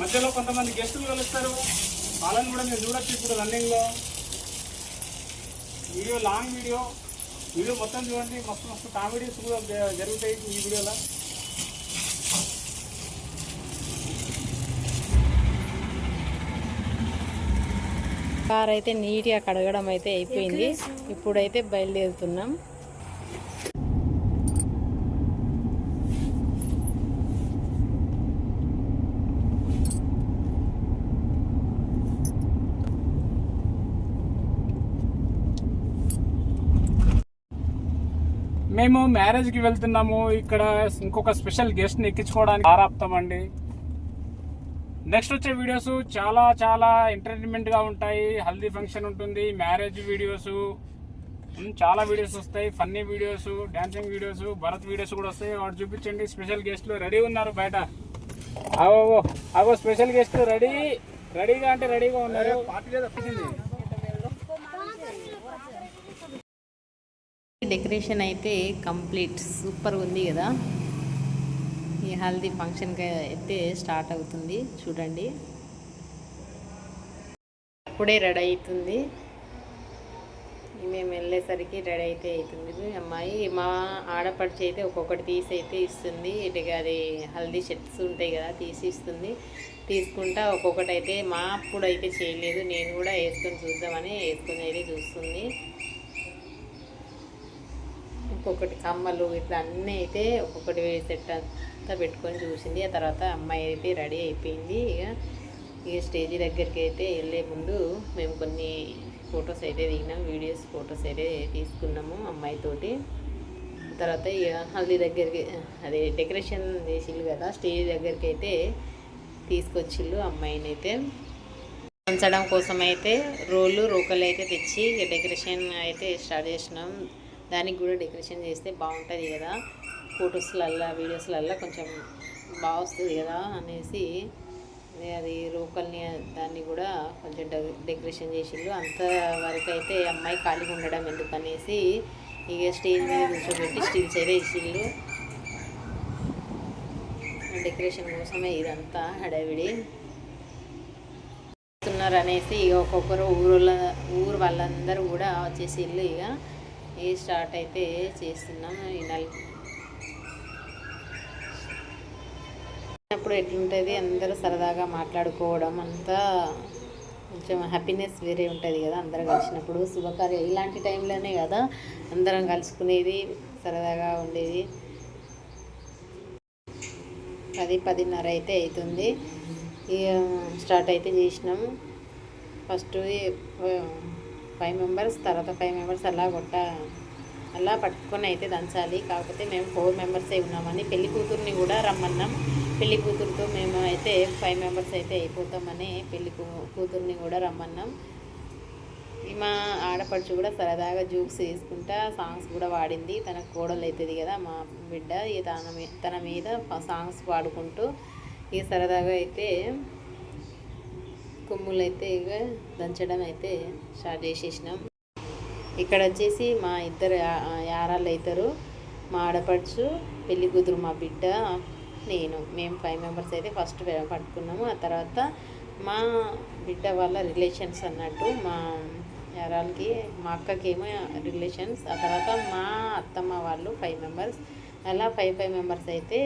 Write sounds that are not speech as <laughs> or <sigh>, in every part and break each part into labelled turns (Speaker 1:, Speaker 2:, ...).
Speaker 1: మధ్యలో కొంతమంది గెస్టులు కలుస్తారు. వాళ్ళని కూడా మీరు చూడొచ్చు ఇప్పుడు రన్నింగ్లో. Video long video. వీడియో మొత్తం చూడండి. మస్తు మస్తు కామెడీస్ కూడా జరుగుతాయి ఈ వీడియోలో.
Speaker 2: కార్ అయితే నీట్గా కడగడం అయితే అయిపోయింది. ఇప్పుడైతే బయలుదేరుతున్నాం.
Speaker 1: మేము మ్యారేజ్కి వెళ్తున్నాము. ఇక్కడ ఇంకొక స్పెషల్ గెస్ట్ని ఎక్కించుకోవడానికి ఆరాపుతామండి. నెక్స్ట్ వచ్చే వీడియోస్ చాలా చాలా ఎంటర్టైన్మెంట్గా ఉంటాయి. హల్దీ ఫంక్షన్ ఉంటుంది. మ్యారేజ్ వీడియోస్ చాలా వీడియోస్ వస్తాయి. Funny videos dancing videos baraat videos కూడా వస్తాయి. వాటి చూపించండి. స్పెషల్ గెస్ట్లు రెడీ ఉన్నారు బయట. అవో అవో స్పెషల్ గెస్ట్ రెడీ. రెడీగా అంటే రెడీగా ఉన్నారు.
Speaker 2: డెకరేషన్ అయితే కంప్లీట్ సూపర్ ఉంది కదా. ఈ హల్దీ ఫంక్షన్కి అయితే స్టార్ట్ అవుతుంది చూడండి. అప్పుడే రెడీ అవుతుంది. మేము వెళ్ళేసరికి రెడీ అయితే అవుతుంది. అమ్మాయి మా ఆడపడిచి అయితే ఒక్కొక్కటి తీసి అయితే ఇస్తుంది. ఇటుక అది హల్దీ షర్ట్స్ ఉంటాయి కదా తీసి ఇస్తుంది. తీసుకుంటా ఒక్కొక్కటి అయితే మా అప్పుడు అయితే చేయలేదు. నేను కూడా వేసుకొని చూద్దామని వేసుకొని అయితే చూస్తుంది. ఒక్కొక్కటి కమ్మలు ఇట్లా అన్నీ అయితే ఒక్కొక్కటి సెట్ అంతా పెట్టుకొని చూసింది. ఆ తర్వాత అమ్మాయి అయితే రెడీ అయిపోయింది. ఇక ఇక స్టేజ్ దగ్గరికి అయితే వెళ్ళే ముందు మేము కొన్ని ఫొటోస్ అయితే దిగినాం. వీడియోస్ ఫొటోస్ అయితే తీసుకున్నాము అమ్మాయితోటి తర్వాత ఇక హల్దీ దగ్గరికి అదే డెకరేషన్ చేసిళ్ళు కదా స్టేజ్ దగ్గరికి అయితే తీసుకొచ్చిళ్ళు అమ్మాయిని అయితే. ఉంచడం కోసం అయితే రోళ్ళు రోకలు అయితే తెచ్చి ఇక డెకరేషన్ అయితే స్టార్ట్ చేసినాం. దానికి కూడా డెకరేషన్ చేస్తే బాగుంటుంది కదా. ఫొటోస్లల్లా వీడియోస్లల్లా కొంచెం బాగా వస్తుంది కదా అనేసి అది రోకల్ని దాన్ని కూడా కొంచెం డె- డెకరేషన్ చేసిండు. అంతవరకు అయితే అమ్మాయి ఖాళీగా ఉండడం ఎందుకనేసి ఇక స్టేజ్ మీద కూర్చోబెట్టి స్టీల్స్ అయితే ఇచ్చిండు డెకరేషన్ కోసమే ఇదంతా హడావిడి వస్తున్నారు అనేసి ఇక ఒక్కొక్కరు ఊరు ఊరు వాళ్ళందరూ కూడా వచ్చేసి ఇల్లు ఇక ఈ స్టార్ట్ అయితే చేస్తున్నాం ఈ నల్. అప్పుడు ఎట్లుంటుంది? అందరూ సరదాగా మాట్లాడుకోవడం అంతా కొంచెం హ్యాపీనెస్ వేరే ఉంటుంది కదా అందరం కలిసినప్పుడు. శుభకార్యం ఇలాంటి టైంలోనే కదా అందరం కలుసుకునేది సరదాగా ఉండేది. పది పదిన్నర అయితే అవుతుంది ఇక స్టార్ట్ అయితే చేసినాం. ఫస్ట్ ఫైవ్ మెంబర్స్ తర్వాత ఫైవ్ మెంబర్స్ అలా కొట్ట అలా పట్టుకొని అయితే దంచాలి. కాకపోతే మేము ఫోర్ మెంబర్సే ఉన్నామని పెళ్ళి కూతుర్ని కూడా రమ్మన్నాం. పెళ్ళి కూతురుతో మేము అయితే ఫైవ్ మెంబర్స్ అయితే అయిపోతామని పెళ్ళి కూతుర్ని కూడా రమ్మన్నాం. మా ఆడపడుచు కూడా సరదాగా జూక్స్ వేసుకుంటా సాంగ్స్ కూడా వాడింది. తన కోడలు అవుతుంది కదా మా బిడ్డ తన మీ- తన మీద సాంగ్స్ పాడుకుంటూ ఇక సరదాగా అయితే కొమ్ములు అయితే ఇక దంచడం అయితే స్టార్ట్ చేసేసినాం. ఇక్కడ వచ్చేసి మా ఇద్దరు యారాలు అవుతారు మా ఆడపడుచు పెళ్ళి కూతురు మా బిడ్డ నేను. మేము ఫైవ్ మెంబర్స్ అయితే ఫస్ట్ పట్టుకున్నాము. ఆ తర్వాత మా బిడ్డ వాళ్ళ రిలేషన్స్ అన్నట్టు మా యారాలకి మా అక్కకేమో రిలేషన్స్ ఆ తర్వాత మా అత్తమ్మ వాళ్ళు ఫైవ్ మెంబర్స్ అలా ఫైవ్ ఫైవ్ మెంబర్స్ అయితే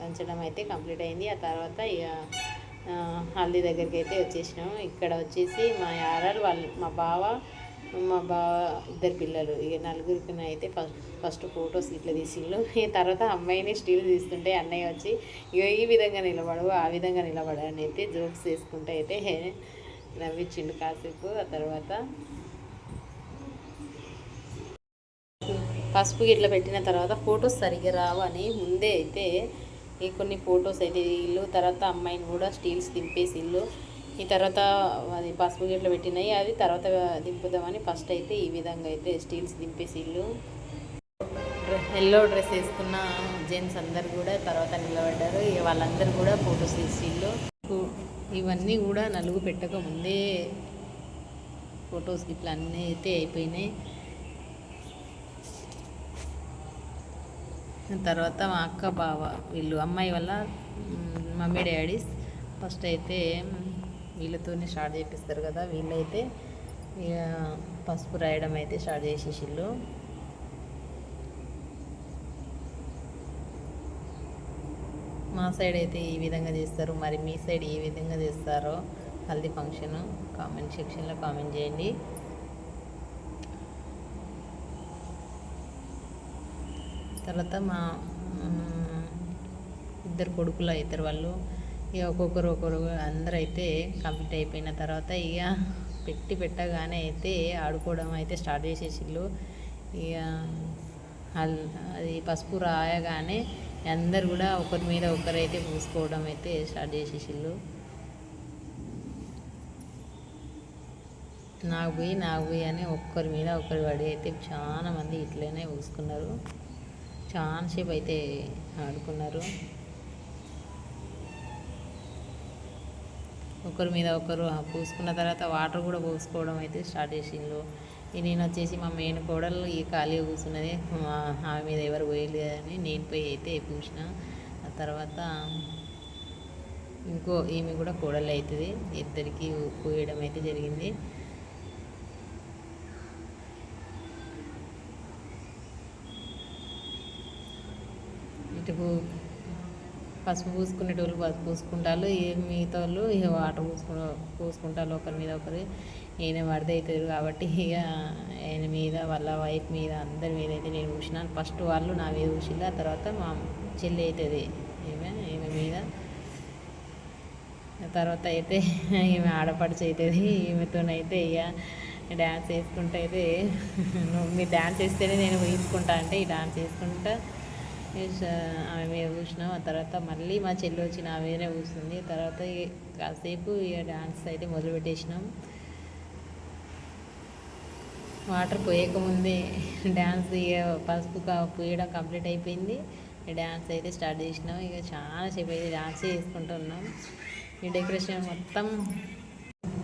Speaker 2: దంచడం అయితే కంప్లీట్ అయింది. ఆ తర్వాత ఇక హల్దీ దగ్గరికి అయితే వచ్చేసినాము. ఇక్కడ వచ్చేసి మా యారాలు వాళ్ళు మా బావ మా బావ ఇద్దరు పిల్లలు. ఇక నలుగురికి అయితే ఫస్ట్ ఫస్ట్ ఫొటోస్ ఇట్లా తీసిండ్రు తర్వాత అమ్మాయిని స్టీల్ తీస్తుంటే అన్నయ్య వచ్చి ఇక ఈ విధంగా నిలబడు ఆ విధంగా నిలబడు అని అయితే జోక్స్ చేసుకుంటే అయితే నవ్వించిండు కాసేపు. ఆ తర్వాత పసుపు ఇట్లా పెట్టిన తర్వాత ఫొటోస్ సరిగ్గా రావు అని ముందే అయితే ఈ కొన్ని ఫొటోస్ అయితే ఇల్లు తర్వాత అమ్మాయిని కూడా స్టీల్స్ దింపేసి ఇల్లు. ఈ తర్వాత అది పసుపు గేట్లో పెట్టినాయి. అది తర్వాత దింపుదామని ఫస్ట్ అయితే ఈ విధంగా అయితే స్టీల్స్ దింపేసి ఇల్లు. ఎల్లో డ్రెస్ వేసుకున్న జెంట్స్ అందరు కూడా తర్వాత నిలబడ్డారు. వాళ్ళందరూ కూడా ఫొటోస్ తీసిళ్ళు ఇవన్నీ కూడా నలుగు పెట్టక ముందే ఫొటోస్ ఇట్లా అన్నీ అయితే అయిపోయినాయి. తర్వాత మా అక్క బావ వీళ్ళు అమ్మాయి వల్ల మమ్మీ డాడీస్ ఫస్ట్ అయితే వీళ్ళతోనే స్టార్ట్ చేపిస్తారు కదా వీళ్ళైతే ఇక పసుపు రాయడం అయితే స్టార్ట్ చేసేసిళ్ళు. మా సైడ్ అయితే ఈ విధంగా చేస్తారు మరి మీ సైడ్ ఏ విధంగా చేస్తారో హల్దీ ఫంక్షన్ కామెంట్ సెక్షన్లో కామెంట్ చేయండి. తర్వాత మా ఇద్దరు కొడుకులు అవుతారు వాళ్ళు. ఇక ఒక్కొక్కరు ఒక్కొక్కరు అందరూ అయితే కంప్లీట్ అయిపోయిన తర్వాత ఇక పెట్టి పెట్టగానే అయితే ఆడుకోవడం అయితే స్టార్ట్ చేసేసిళ్ళు. ఇక అది పసుపు రాయగానే అందరు కూడా ఒకరి మీద ఒకరైతే పూసుకోవడం అయితే స్టార్ట్ చేసేసిళ్ళు. నాకు పోయి నాకు పోయి అని ఒక్కరి మీద ఒకరి పడి అయితే చాలా మంది ఇట్లనే పూసుకున్నారు. చాలా సేపు అయితే ఆడుకున్నారు. ఒకరి మీద ఒకరు పూసుకున్న తర్వాత వాటర్ కూడా పోసుకోవడం అయితే స్టార్ట్ చేసిండ్రు. నేను వచ్చేసి మా మెయిన్ కోడలు ఈ ఖాళీగా కూర్చున్నది ఆమె మీద ఎవరు పోయలేదని నేను పోయి అయితే పూసిన. ఆ తర్వాత ఇంకో ఈమె కూడా కోడలు అవుతుంది. ఇద్దరికి పోయడం అయితే జరిగింది. ఇటు పసుపు పూసుకునేటోళ్ళు పసుపు పూసుకుంటారు ఏ మిగతా వాళ్ళు ఇక వాటర్ పూసుకు పూసుకుంటారు ఒకరి మీద ఒకరు. ఈయన వరద అవుతారు కాబట్టి ఇక ఆయన మీద వాళ్ళ వైఫ్ మీద అందరి మీద అయితే నేను పూసినాను ఫస్ట్ వాళ్ళు నా మీద పూసింది ఆ తర్వాత మా చెల్లి అవుతుంది ఈమె ఈమె మీద. తర్వాత అయితే ఈమె ఆడపడుచు అవుతుంది ఈమెతోనైతే ఇక డ్యాన్స్ వేసుకుంటూ అయితే నువ్వు మీరు డ్యాన్స్ వేస్తేనే నేను ఊహించుకుంటా అంటే ఈ డ్యాన్స్ వేసుకుంటా Uh, ఆమె మీద కూర్చున్నాం. ఆ తర్వాత మళ్ళీ మా చెల్లి వచ్చి నా మీదనే కూర్చుంది. తర్వాత కాసేపు ఇక డ్యాన్స్ అయితే మొదలు పెట్టేసినాం. వాటర్ పోయకముందే డ్యాన్స్ ఇక పసుపు కా- పోయడం కంప్లీట్ అయిపోయింది. డ్యాన్స్ అయితే స్టార్ట్ చేసినాం. ఇక చాలా సేపు అయితే డ్యాన్స్ చేసుకుంటున్నాం ఈ డెకరేషన్ మొత్తం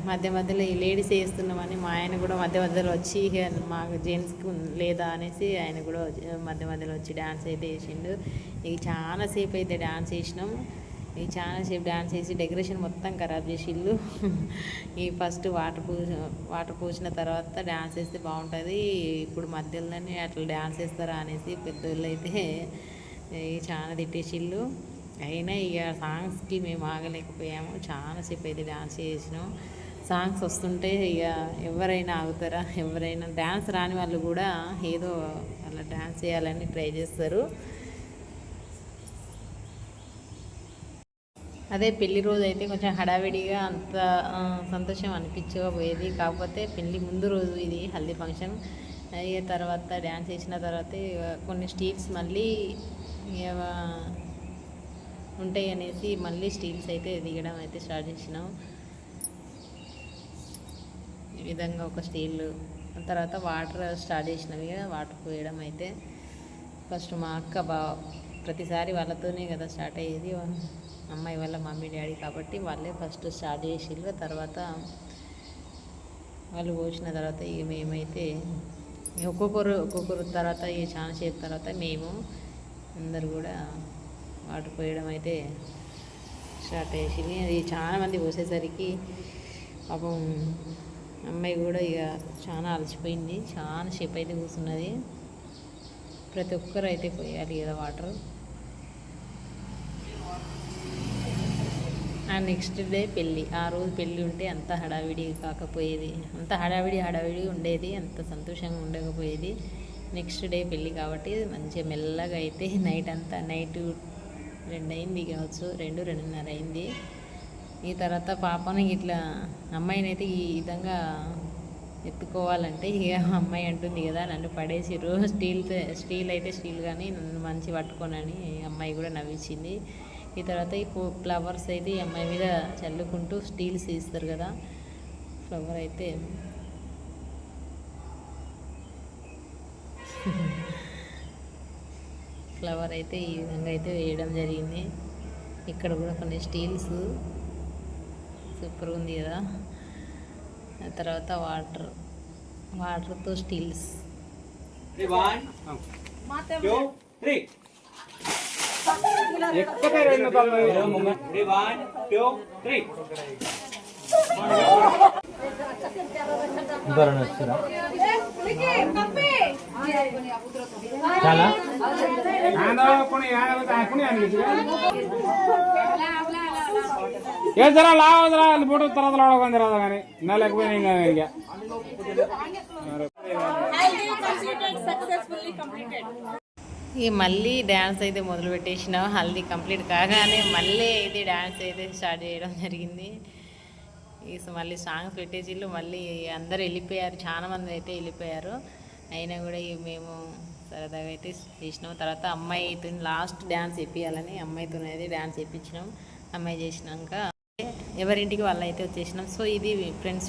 Speaker 2: మధ్య మధ్యలో ఈ లేడీస్ వేస్తున్నామని మా ఆయన కూడా మధ్య మధ్యలో వచ్చి మాకు జెంట్స్కి లేదా అనేసి ఆయన కూడా మధ్య మధ్యలో వచ్చి డ్యాన్స్ అయితే వేసిండు. ఇక చాలా సేపు అయితే డ్యాన్స్ వేసినాం. ఇక చాలా సేపు డ్యాన్స్ వేసి డెకరేషన్ మొత్తం ఖరాబ్ చేసిళ్ళు <laughs> ఈ ఫస్ట్ వాటర్ పూ వాటర్ పూసిన తర్వాత డ్యాన్స్ వేస్తే బాగుంటుంది. ఇప్పుడు మధ్యలోనే అట్లా డ్యాన్స్ వేస్తారా అనేసి పెద్దోళ్ళు అయితే ఇక చాలా తిట్టేసిళ్ళు అయినా ఇక సాంగ్స్కి మేము ఆగలేకపోయాము. చాలాసేపు అయితే డ్యాన్స్ చేసినాం సాంగ్స్ వస్తుంటే ఇక ఎవరైనా ఆగుతారా? ఎవరైనా డ్యాన్స్ రాని వాళ్ళు కూడా ఏదో అలా డ్యాన్స్ చేయాలని ట్రై చేస్తారు. అదే పెళ్ళి రోజు అయితే కొంచెం హడావిడిగా అంత సంతోషం అనిపించకపోయేది కాకపోతే పెళ్ళి ముందు రోజు ఇది హల్దీ ఫంక్షన్. అయ్యే తర్వాత డ్యాన్స్ చేసిన తర్వాత ఇక కొన్ని స్టీల్స్ మళ్ళీ ఇక ఉంటాయి అనేసి మళ్ళీ స్టీల్స్ అయితే దిగడం అయితే స్టార్ట్ చేసినాం. ఈ విధంగా ఒక స్టీల్ తర్వాత వాటర్ స్టార్ట్ చేసినవి కదా వాటర్ పోయడం అయితే. ఫస్ట్ మా అక్క బా ప్రతిసారి వాళ్ళతోనే కదా స్టార్ట్ అయ్యేది. అమ్మాయి వాళ్ళ మమ్మీ డాడీ కాబట్టి వాళ్ళే ఫస్ట్ స్టార్ట్ చేసిళ్ళు. తర్వాత వాళ్ళు పోసిన తర్వాత ఇక మేమైతే ఒక్కొక్కరు ఒక్కొక్కరు తర్వాత ఇక చాలా సేపు తర్వాత మేము అందరు కూడా వాటర్ పోయడం అయితే స్టార్ట్ చేసింది అది చాలా మంది పోసేసరికి పాపం అమ్మాయి కూడా ఇక చాలా అలసిపోయింది. చాలా సేపు అయితే కూర్చున్నది. ప్రతి ఒక్కరు అయితే పోయాలి కదా వాటర్. ఆ నెక్స్ట్ డే పెళ్ళి. ఆ రోజు పెళ్ళి ఉంటే అంత హడావిడి కాకపోయేది. అంత హడావిడి హడావిడి ఉండేది. అంత సంతోషంగా ఉండకపోయేది. నెక్స్ట్ డే పెళ్ళి కాబట్టి మంచిగా మెల్లగా అయితే నైట్ అంతా నైట్ రెండు అయింది కావచ్చు. రెండు రెండున్నర అయింది. ఈ తర్వాత పాపని ఇట్లా అమ్మాయిని అయితే ఈ విధంగా ఎత్తుకోవాలంటే ఇక అమ్మాయి అంటుంది కదా నన్ను పడేసిర్రు. స్టీల్ స్టీల్ అయితే స్టీల్ కానీ నన్ను మంచి పట్టుకోనని అమ్మాయి కూడా నవ్వించింది. ఈ తర్వాత ఈ ఫ్లవర్స్ అయితే ఈ అమ్మాయి మీద చల్లుకుంటూ స్టీల్స్ ఇస్తారు కదా ఫ్లవర్ అయితే. ఫ్లవర్ అయితే ఈ విధంగా అయితే వేయడం జరిగింది. ఇక్కడ కూడా కొన్ని స్టీల్స్ సూపర్ ఉంది కదా ఆ తర్వాత వాటర్ వాటర్తో స్టీల్స్.
Speaker 3: చాలా.
Speaker 1: ఆంధ్ర కొన్ని ఆంధ్ర జరా తర్వాత లాడకొని తర్వాత కానీ? నా లేకపోయినా ఇంకా ఇక.
Speaker 2: ఈ మళ్ళీ డ్యాన్స్ అయితే మొదలు పెట్టేసినాం. హల్దీ కంప్లీట్ కాగానే మళ్ళీ అయితే డ్యాన్స్ అయితే స్టార్ట్ చేయడం జరిగింది. ఈ మళ్ళీ సాంగ్స్ పెట్టేసిళ్ళు. మళ్ళీ అందరూ వెళ్ళిపోయారు. చాలా మంది అయితే వెళ్ళిపోయారు. అయినా కూడా మేము సరదాగా అయితే చేసినాం. తర్వాత అమ్మాయితో లాస్ట్ డ్యాన్స్ వేపియాలని అమ్మాయితో అయితే డ్యాన్స్ వేయించినాం అమ్మాయి చేసినాక ఎవరింటికి వాళ్ళు అయితే వచ్చేసినాం. సో ఇది ఫ్రెండ్స్